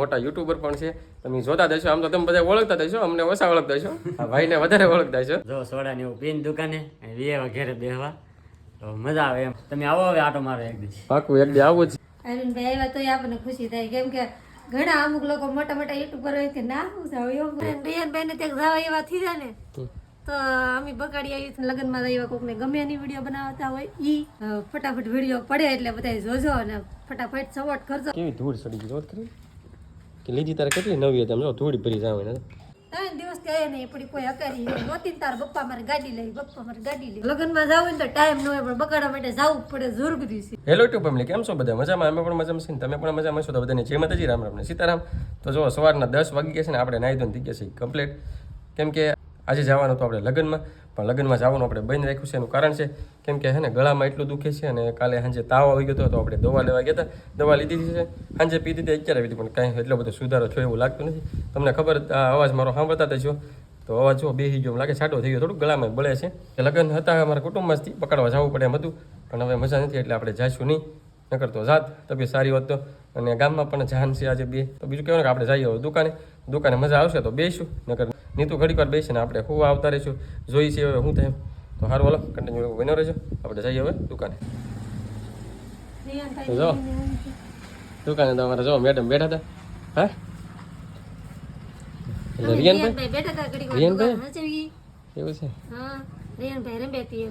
મોટા યુટ્યુબર પણ છે. તમે જોતા દેશો આમ તો તમે બધા ઓળખતા દેશો અમને ઓછા ઓળખતા છો આ ભાઈને વધારે ઓળખતા છો જો સોડા ને એવું પીને દુકાને અને વીએ વગેરે બેહવા. તો મજા આવે એમ. તમે આવો હવે આટો મારો એક દિવસ પાકું એક દી આવું જ. અરવિંદભાઈ આવ્યા તો આપણને ખુશી થાય. કેમ કે ઘણા અમુક લોકો મોટા મોટા યુટ્યુબર હોય કે ના હું જાવ એવું. રિયાનભાઈ ને ત્યાં જવા એવા થઈ જાય ને તો અમે બગાડી આવી લગ્નમાં એવા કોકને ગમે એની વીડિયો બનાવતા હોય ઈ ફટાફટ વીડિયો પડે એટલે બધા જોજો અને ફટાફટ સપોર્ટ કરજો. કેવી ધૂળ સડી ગઈ કે લીધી તારે કેટલી નવી હતી? જો ધૂળ ભરી જાવ એને. ત્રણ દિવસ થયા નહીં પડી કોઈ હકારી નહીં. નહોતી ને તાર બપ્પા મારે ગાડી લઈ બપ્પા મારે ગાડી લઈ. લગ્નમાં જાવ ને તો ટાઈમ ન હોય પણ બગાડવા માટે જવું પડે જરૂરી છે. હેલો ટુ ફેમિલી કેમ છો બધા? મજામાં? અમે પણ મજામાં છીએ તમે પણ મજામાં છો? તો બધાને જય માતાજી રામ રામ સીતારામ. તો જો સવારના દસ વાગી ગયા છે ને આપણે નાહી ધોઈને થઈ ગયા છે કમ્પ્લીટ કેમ કે આજે જવાનું હતું આપણે લગ્નમાં, પણ લગ્નમાં જવાનું આપણે બંધ રાખ્યું છે. એનું કારણ છે, કેમ કે હે ને, ગળામાં એટલું દુખે છે અને કાલે સાંજે તાવ આવી ગયો હતો, તો આપણે દવા લેવા ગયા હતા. દવા લીધી છે સાંજે પીધી હતી અત્યારે પીધી પણ કાંઈ એટલો બધો સુધારો થયો એવું લાગતું નથી. તમને ખબર અવાજ મારો સાંભળતા છો તો અવાજ જો બેસી ગયો લાગે છાંટો થઈ ગયો, થોડુંક ગળામાં બળે છે. લગ્ન હતા અમારા કુટુંબમાંથી, પકડવા જવું પડે એમ હતું. પણ હવે મજા નથી, એટલે આપણે જઈશું નહીં. નકર તો જાત, તબિયત સારી હોત તો. અને ગામમાં પણ જાન છે આજે બે. તો બીજું કહેવાય કે આપણે જઈએ દુકાને. દુકાને મજા આવશે તો બેસું. નકર નીતુ ઘડીક વાર બેસીને આપણે ખૂબ આવતા રહીશું જોઈ છીએ હવે હું થાય તો સારું હાલો કન્ટિન્યુ બન્યો રહેજો. આપણે જઈએ હવે દુકાને. જો. દુકાને તમારે જો મેડમ બેઠા હતા. હા? રિયાનભાઈ? રિયાનભાઈ ઘડીક. એવું છે? હા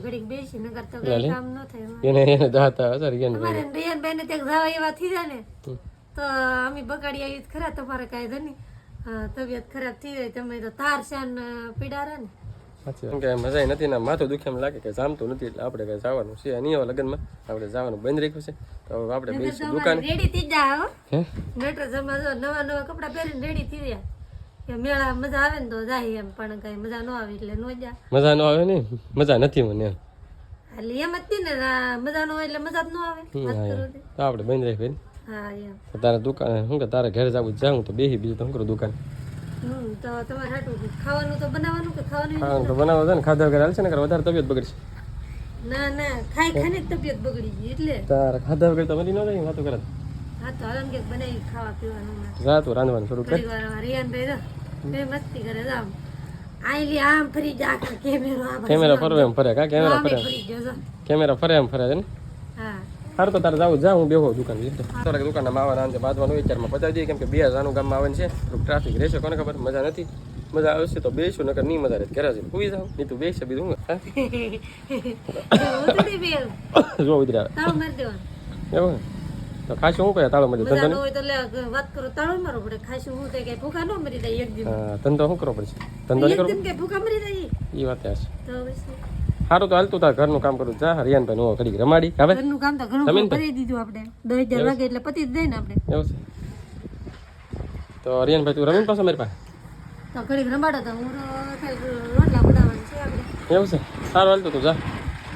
ઘડીક બેસી નકર તો કઈ કામ ન થાય. એને ત્યાં જવા એવા થઈ જાય ને તો અમે બગાડી આવી તો ખરા તમારે કાંઈ ધની. હા, તબિયત ખરાબ થઈ જાય તમે તો તાર પીડારા ને પીડા રહે ને. કે મજા નથી ને માથું દુખે એમ લાગે કે જામતું નથી એટલે આપણે કઈ જવાનું છે નહીં હવે લગ્નમાં. આપણે જવાનું બંધ રાખ્યું છે. તો આપણે બેસીશું દુકાને. રેડી થઈ જાય હો. નટર જમા જો નવા નવા કપડા પહેરીને રેડી થઈ ગયા કે મેળા મજા આવે ને તો જાય એમ પણ કઈ મજા ન આવે એટલે નો જા. મજા ન આવે ને? મજા નથી મને એમ. એટલે એમ જ ને મજા ન હોય એટલે મજા જ ન આવે. વાત કરું તે. તો આપણે બંધ રાખ્યું હા એમ. તારે દુકાન શું કે તારે ઘરે જવું જાઉં તો બેહી બીજું તો શું કરું દુકાન? તો તમારે હાટું ખાવાનું તો બનાવવાનું કે ખાવાનું ખાવાનું તો છે ને ખાધા વગર હાલશે ને વધારે તબિયત બગડશે. ના ના ખાઈ ખાઈને તબિયત બગડી ગઈ એટલે. તારે ખાધા વગર તો મરી ન જાય વાતો કરે હા તો હાલો ને બનાવી ખાવા પીવાનું હમણાં. રાંધવાનું શરૂ કર. ઘડીક વાર તો મસ્તી કરે તો આમ ફરી જા કેમેરો કેમેરા ફરવે એમ ફરે કા? કેમેરા ફરે. કેમેરા ફરે એમ ફરે છે ને? હા સારું તો તારે જાવ જા હું બેહો દુકાન લીધો તારે દુકાનમાં આવવાના બાંધવાનું વિચારમાં બતાવી દઈએ કેમ કે બે હજારનું ગામમાં આવે છે થોડુંક ટ્રાફિક રહેશે કોને ખબર? મજા નથી. મજા આવશે તો બેસું નકર નહીં મજા રહે ઘરે જઈને સુઈ જાઉં? નહીં તું બેસે બીજું જો ઉતર્યા. તાળું એવું? તો ખાશું હું કયા તાળો મળી ધંધો ન હોય તો લે વાત કરો તાળું મારવું પડે. ખાશું હું તો કઈ ભૂખા ન મરી જાય એક દિન હા, ધંધો શું કરવો પડશે? ધંધો નહીં કરવો? દિન ભૂખા મરી જાય? એ વાત છે. તો સારું તો હાલતું તાર ઘરનું કામ કરું. જા હરિયાનભાઈ નું ઘડીક રમાડી. હવે? ઘરનું કામ તો ઘણું કરી દીધું આપણે. દસ હજાર વાગે એટલે પતી જ ને આપણે. એવું છે. તો હરિયાનભાઈ તું રમીને પાછો મારી પાસે? તો ઘડીક રમાડો તો હું રોટલા બનાવવાનું છે આપણે. એવું છે. સારું હાલતું તું જા.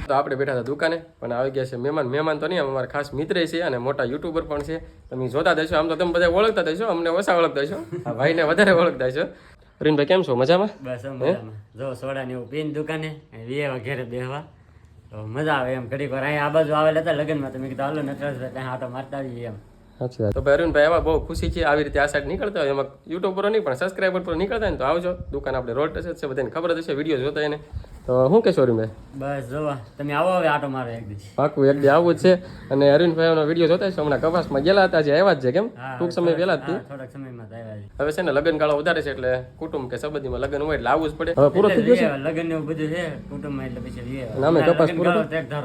તો આપણે બેઠા હતા દુકાને પણ આવી ગયા છે મહેમાન. મહેમાન તો નહીં અમારા ખાસ મિત્ર છે અને મોટા યુટ્યુબર પણ છે. તમે જોતા દેશો આમ તો તમે બધા ઓળખતા દેશો અમને ઓછા ઓળખતા છો આ ભાઈને વધારે ઓળખતા છો અરવિંદભાઈ કેમ છો? મજામાં? બસ મજામાં. જો સોડા ને એવું પીને દુકાને વીએ ઘેરે બેહવા. તો મજા આવે એમ. ઘડીક વાર અહીંયા આ બાજુ આવેલા હતા લગ્નમાં તમે કીધું હાલો નટરાજ ત્યાં આટો મારતા આવીએ એમ. અચ્છા તો ભાઈ અરુણભાઈ આવા બહુ ખુશી છે આવી રીતે આ સાઈડ નીકળતા હોય એમાં યુટ્યુબ પર નહીં પણ સબસ્ક્રાઈબર પર નીકળતા હોય ને તો આવજો. દુકાન આપણે રોડ ટચ છે બધાને ખબર જ હશે વીડિયો જોતા એને તો શું કે અરુણભાઈ? બસ જો તમે આવો હવે આટો મારે એક દિવસ પાકું એક દી આવવું જ છે. અને અરવિંદભાઈનો વીડિયો જોતા હશો? હમણાં કપાસમાં ગયેલા હતા જે આવ્યા જ છે કેમ? ટૂંક સમય પહેલા જ થોડાક સમયમાં તો આવ્યા હવે છે ને લગ્ન ગાળો વધારે છે એટલે કુટુંબ કે સંબંધીમાં લગ્ન હોય એટલે આવવું જ પડે. હવે પૂરો થઈ ગયો છે? લગ્ન ને એવું બધું છે કુટુંબમાં એટલે પછી અમે કપાસ પૂરો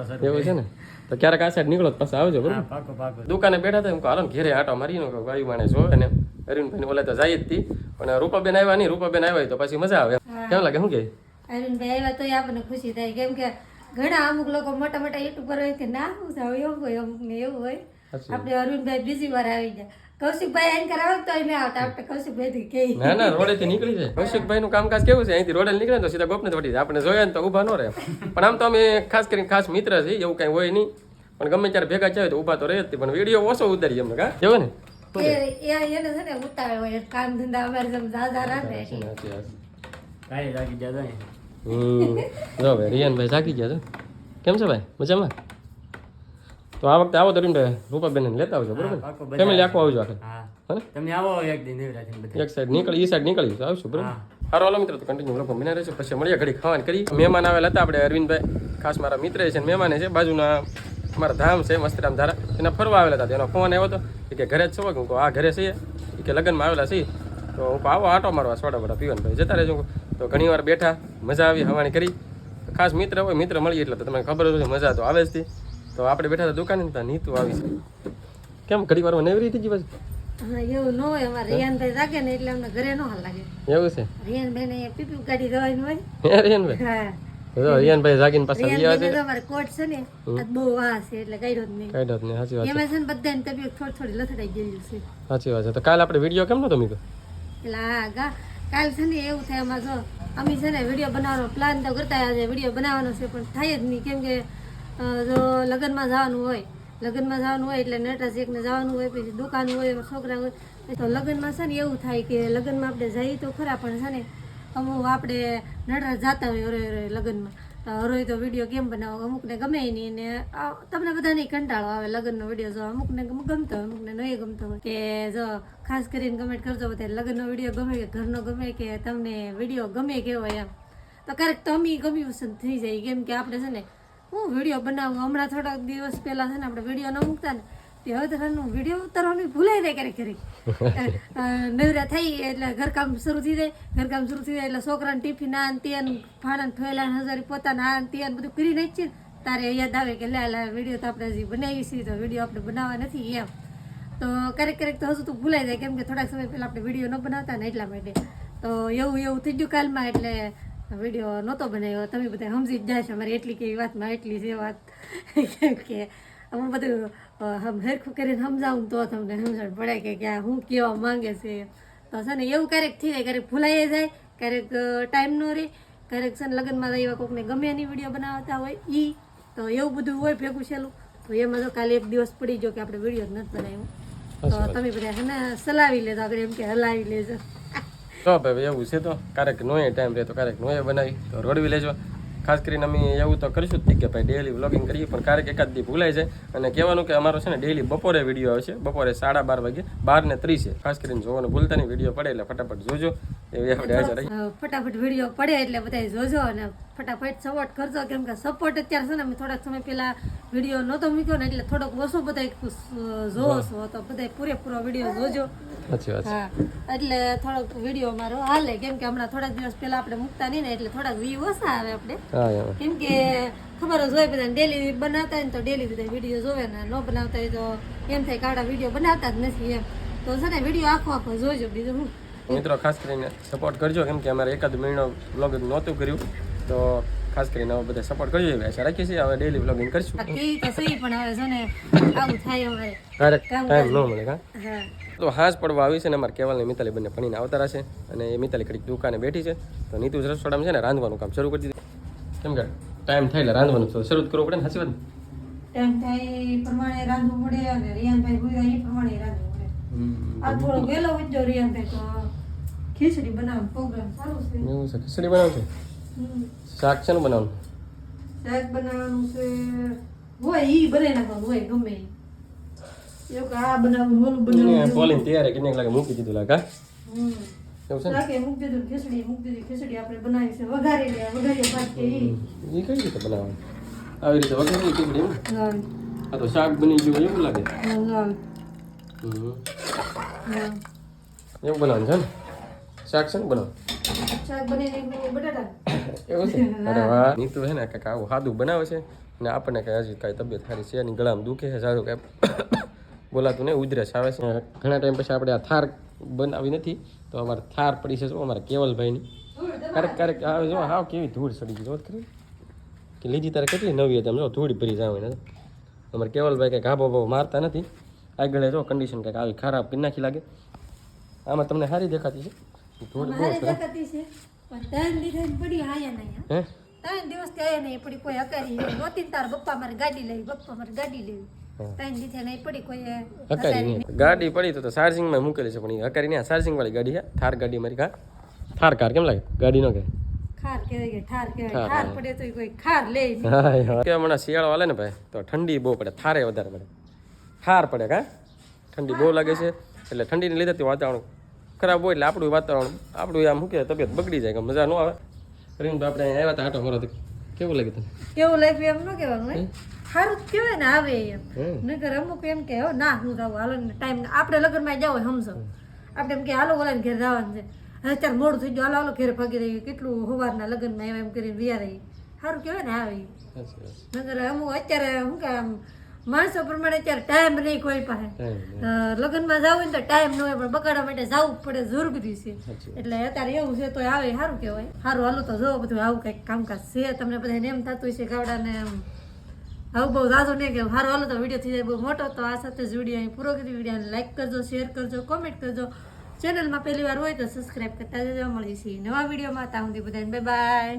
શરૂ એવું છે ને? તો ક્યારેક આ સાઈડ નીકળો તો પાછા આવજો બરોબર? હા, પાકું પાકું. દુકાને બેઠા હતા એમ હાલો ઘેરે આટો મારીને વાયુ માણે જોવે ને અરવિંદભાઈ ઓલે તો જાય જ હતી પણ રૂપાબેન આવ્યા નહીં રૂપાબેન આવ્યા તો પછી મજા આવે. કેમ લાગે? શું કે? અરવિંદભાઈ આવ્યા તોય આપણને ખુશી થાય. કેમ કે ઘણા અમુક લોકો મોટા મોટા યુટ્યુબર હોય કે ના હું જાઉં એવું હોય અમુક ને એવું હોય. આપણે અરવિંદભાઈ બીજી વાર આવી જાય કૌશિકભાઈ એન્કર આવે તો એને આવતા. આપણે કૌશિકભાઈ થી કહી. ના ના રોડેથી નીકળી જાય. કૌશિકભાઈ નું કામકાજ કેવું છે? અહીંથી રોડે નીકળે તો સીધા ગોપને વટી જાય આપણે જોઈએ ને તો ઊભા ન રહે. પણ આમ તો અમે ખાસ કરીને ખાસ મિત્ર છે એવું કઈ હોય નહીં. પણ ગમે ત્યારે ભેગા જાય તો ઊભા તો રહે જ પણ વીડિયો ઓછો ઉતારીએ અમને કા? કેવો ને? એ એ- એને છે ને ઉતાવે હોય. કામ ધંધા અમારે જેમ દાદા રાખે. કાંઈ લાગી જાય જો ભાઈ રિયાનભાઈ જાગી ગયા છો. કેમ છે ભાઈ? મજામાં? તો આ વખતે આવો તો રીમભાઈ રૂપાબેન લેતા આવજો બરોબર. ફેમિલી આખું આવજો આખે. તમે આવો એક સાઈડ નીકળી એ સાઈડ નીકળી તો આવશું બરોબર. સારું હાલો મિત્રો તો કન્ટિન્યુ લોકો બને રહેશે પછી મળીએ ઘડી ખાવાની કરી. મહેમાન આવેલા હતા આપણે અરવિંદભાઈ ખાસ મારા મિત્ર છે મહેમાન છે બાજુના મારા ધામ છે મસ્તરામ ધારા. એના ફરવા આવેલા હતા તેનો ફોન આવ્યો હતો કે ઘરે જ છો કે હું આ ઘરે છીએ. કે લગ્નમાં આવેલા છીએ. તો હું આવો આટો મારવા સોડા બોડા પીવાનું. ભાઈ જતા રહેજો. તો ઘણી વાર બેઠા મજા આવી હવાની કરી. ખાસ મિત્ર હોય મિત્ર મળીએ એટલે તો તમને ખબર હોય મજા તો આવે જ તો આપણે બેઠા હતા દુકાને ત્યાં નીતુ આવી છે. કેમ ઘણી વારમાં નેવરી થઈ ગઈ પછી? એવું ન હોય. અમારે રિયાનભાઈ જાગે ને એટલે અમને ઘરે ન હાલ લાગે એવું છે? રિયાનભાઈ પીપી કાઢી દેવાનું હોય રિયાનભાઈ? હા. રિયાનભાઈ જાગીને પાછા ગયા રિયાનભાઈ તો અમારે કોટ છે ને આજ બહુ વાહ છે એટલે કાઢ્યો જ નહીં. કાઢ્યો જ નહીં સાચી વાત છે. એમાં છે ને બધાની તબિયત થોડી થોડી લથડાઈ ગયેલી છે. સાચી વાત છે. તો કાલ આપણે વીડિયો કેમ નતો મીકો એટલે હા ગા કાલ છે ને એવું થાય અમારે જો, અમે છે ને વીડિયો બનાવવાનો પ્લાન તો કરતા આજે વીડિયો બનાવવાનો છે, પણ થાય જ નહીં. કેમ કે જો લગ્નમાં જવાનું હોય, લગ્નમાં જવાનું હોય એટલે નટરાજ એકને જવાનું હોય, પછી દુકાન હોય છોકરા હોય. તો લગ્નમાં છે ને એવું થાય કે લગ્નમાં આપણે જઈએ તો ખરા, પણ છે ને અમુક આપણે નટરાજ જાતા હોય લગ્નમાં. તો વીડિયો કેમ બનાવો? અમુકને ગમે નહીં ને તમને બધાને કંટાળો આવે લગ્નનો વીડિયો જો અમુકને ગમ- ગમતો હોય, અમુકને નહીં ગમતો હોય. કે જો ખાસ કરીને કમેન્ટ કરજો બધા લગ્નનો વીડિયો ગમે કે ઘરનો ગમે કે તમને વીડિયો ગમે કેવો એમ. તો ક્યારેક તો અમે કન્ફ્યુઝન થઈ જાય. કેમ કે આપણે છે ને, હું વીડિયો બનાવું હમણાં થોડાક દિવસ પહેલાં છે ને, આપણે વીડિયો ન મૂકતા ને તો વીડિયો ઉતારવાનું ભૂલાઈ જાય ક્યારેક ક્યારેક. નવરા થઈ એટલે ઘરકામ શરૂ થઈ જાય ઘરકામ શરૂ થઈ જાય એટલે છોકરાને ટિફિન આ ને તે ને ફાણા થયેલા હજારી પોતાના આ ને તે બધું કરી નાખી તારે યાદ આવે કે લે લે વીડિયો તો આપણે હજી બનાવી છીએ તો વીડિયો આપણે બનાવવા નથી એમ. તો ક્યારેક ક્યારેક તો હજુ તો ભૂલાઈ જાય કેમ કે થોડાક સમય પહેલા આપણે વીડિયો ન બનાવતા ને એટલા માટે. તો એવું એવું થઈ ગયું કાલમાં એટલે વીડિયો નહોતો બનાવ્યો. તમે બધા સમજી જ જાય છે અમારી એટલી કેવી વાતમાં એટલી છે વાત. કેમ કે અમે બધું હરખું કરીને સમજાવું તો તમને સમજણ પડે કે કે હું કહેવા માંગે છે. તો છે ને એવું ક્યારેક થઈ જાય ક્યારેક ભૂલાઈ જાય ક્યારેક ટાઈમ ન રહે ક્યારેક છે ને લગ્નમાં એવા કોકને ગમે એની વીડિયો બનાવતા હોય એ તો એવું બધું હોય ભેગું છેલું તો એમાં તો કાલે એક દિવસ પડી ગયો કે આપણે વીડિયો નથી બનાવ્યો. તો તમે બધા હે ને સલાવી લેજો આપણે એમ કે હલાવી લેજો. તો ભાઈ એવું છે તો ક્યારેક નોએ ટાઈમ રહે તો ક્યારેક નોએ બનાવી તો રોડવી લેજો. ખાસ કરીને અમે એવું તો કરીશું જ કે ભાઈ ડેલી વ્લોગિંગ કરીએ પણ ક્યારેક એકાદ દી ભૂલાય જાય. અને કહેવાનું કે અમારો છે ને ડેલી બપોરે વીડિયો આવશે. બપોરે સાડા બાર વાગે બાર ને ત્રીસે ખાસ કરીને જોવાનું ભૂલતા નહીં વીડિયો પડે એટલે ફટાફટ જોજો. એવી આપણે હાજર રહી ફટાફટ વીડિયો પડે એટલે બધા જોજો અને ફટાફટ સપોર્ટ કરજો. કેમ કે સપોર્ટ અત્યારે છે ને અમે થોડાક સમય પહેલા વીડિયો નહોતો મૂક્યો ને એટલે થોડોક ઓછો બધા જોવો છો. તો બધા પૂરેપૂરો વીડિયો જોજો. સાચી વાત હા એટલે થોડોક વીડિયો મારો હાલે કેમ કે હમણાં થોડાક દિવસ પહેલા આપણે મૂકતા નહીં ને એટલે થોડાક વ્યૂ ઓછા આવે આપણે. કેમ કે ખબર જ હોય બધા ડેલી બનાવતા ને તો ડેલી બધા વીડિયો જોવે ને ન બનાવતા હોય તો એમ થાય કાઢા વીડિયો બનાવતા જ નથી એમ. તો છે ને વીડિયો આખો આખો જોજો બીજું હું. મિત્રો ખાસ કરીને સપોર્ટ કરજો કેમ કે અમારે એકાદ મહિનો બ્લોગ નહોતું કર્યું. તો ખાસ કરીને હવે બધા સપોર્ટ કરજો એવી આશા રાખીએ છીએ. હવે ડેલી બ્લોગિંગ કરીશું. પણ હવે છે ને આવું થાય અમારે. કામ ટાઈમ ન મળે હા. તો હાજ પડવા આવી છે ને અમારે કેવલ ને મિતાલી બંને ભણીને આવતા છે અને એ મિતાલી કડીક દુકાને બેઠી છે. તો નીતુ રસોડામાં છે ને રાંધવાનું કામ શરૂ કરી દીધું. કેમ કે ટાઈમ થાય એટલે રાંધવાનું તો શરૂ કરવું પડે ને સાચી વાત ટાઈમ થાય એ પ્રમાણે રાંધવું પડે અને રિયાનભાઈ હોય એ પ્રમાણે રાંધવું પડે. આ થોડો વહેલો ઉઠજો રિયાનભાઈ તો ખીચડી બનાવવાનો પ્રોગ્રામ સારું છે. એવું છે ખીચડી બનાવવું શાક છે ને બનાવવાનું? શાક બનાવવાનું છે હોય ઈ બનાવી નાખવાનું હોય ગમે ઈ. એવું કે આ બનાવવું ઓલું બનાવવું પોલીને તૈયારી કરીને લાગે મૂકી દીધું લાગે હા? એવું છે ને? મૂકી દીધું ખીચડી મૂકી દીધી ખીચડી આપણે બનાવી છે વઘારી લે વઘારી ભાત કે ઈ. એ કઈ રીતે બનાવવાનું? આવી રીતે વગેરે ખીચડી હા, આ તો શાક બની ગયું એવું લાગે? હા, હા. એવું બનાવવાનું છે ને? શાક છે ને બનાવવાનું? શાક બની બટાટા એવું છે? અરે વાહ. નીતુ છે ને કંઈક આવું સાદું બનાવે છે. અને આપણને કઈ હજી કાંઈ તબિયત સારી છે એની ગળામાં દુખે છે સારું કાંઈ બોલાતું ને ઉધરસ આવે છે ઘણા ટાઈમ પછી આપણે આ થાર બનાવી નથી તો અમારે થાર પડી છે શું? અમારે કેવલભાઈની. ક્યારેક ક્યારેક આવે જો હાવ કેવી ધૂળ સડી ગઈ જોત કરી કે લીધી તારે કેટલી નવી હતી જો ધૂળ ભરી જાવ એને. અમારે કેવલભાઈ કંઈક આબો બાબો મારતા નથી. આગળ જો કન્ડિશન કંઈક આવી ખરાબ કરી નાખી લાગે. આમાં તમને સારી દેખાતી છે? ધૂળ બહુ દેખાતી છે પણ લીધા પડી આયા નહીં હે. ત્રણ દિવસ આયા નહીં પડી કોઈ હકારી નહીં. નહોતી તાર બપ્પા મારે ગાડી લેવી બપ્પા મારે ગાડી લેવી ગાડી પડી તો ચાર્જિંગમાં મૂકેલી છે પણ હકારી નહીં. ચાર્જિંગ વાળી ગાડી છે. થાર ગાડી મારી કા થાર કાર કેમ લાગે? ગાડી નો કે હમણાં શિયાળો હાલે ને ભાઈ તો ઠંડી બહુ પડે. થારે વધારે પડે. થાર પડે કા ઠંડી બહુ લાગે છે. એટલે ઠંડીને લીધે તે વાતાવરણ ખરાબ હોય એટલે આપણું વાતાવરણ આપણું આમ શું કે તબિયત બગડી જાય કે મજા ન આવે. રીન આપણે આવ્યા હતા આટો મારો કેવું લાગ્યું તને? કેવું લાગ્યું એમ ન કહેવાનું સારું કેવાય કહેવાય ને આવે એમ. નકર અમુક એમ કે હો ના હું જાઉં હાલો ને ટાઈમ આપણે લગ્નમાં જાવ સમજો. આપણે એમ કે હાલો ઓલાને ઘેર જવાનું છે. હવે અત્યારે મોડું થઈ ગયું હાલો હાલો ઘેર ભાગી રહ્યું કેટલું હોવારના લગ્નમાં એવા એમ કરીને વિયા રહી સારું કહેવાય ને આવે. નકર અમુક અત્યારે શું કે આમ માણસો પ્રમાણે અત્યારે ટાઈમ નહીં કોઈ પાસે. લગ્નમાં જવું ને તો ટાઈમ ન હોય પણ બગાડવા માટે જવું પડે જરૂરી છે. એટલે અત્યારે એવું છે તો આવે સારું કહેવાય. સારું હાલો તો જો બધું આવું કંઈક કામકાજ છે. તમને બધાને એમ થતું છે ગાવડાને આવું બહુ દાદો નહીં કે સારો હાલો તો વીડિયો થઈ જાય બહુ મોટો, તો આ સાથે જ વીડિયો અહીં પૂરો કરી વિડીયોને લાઈક કરજો શેર કરજો કોમેન્ટ કરજો. ચેનલમાં પહેલી વાર હોય તો સબસ્ક્રાઈબ કરતા જજો. મળી છીએ નવા વિડીયોમાં ત્યાં સુધી બધાને બાય બાય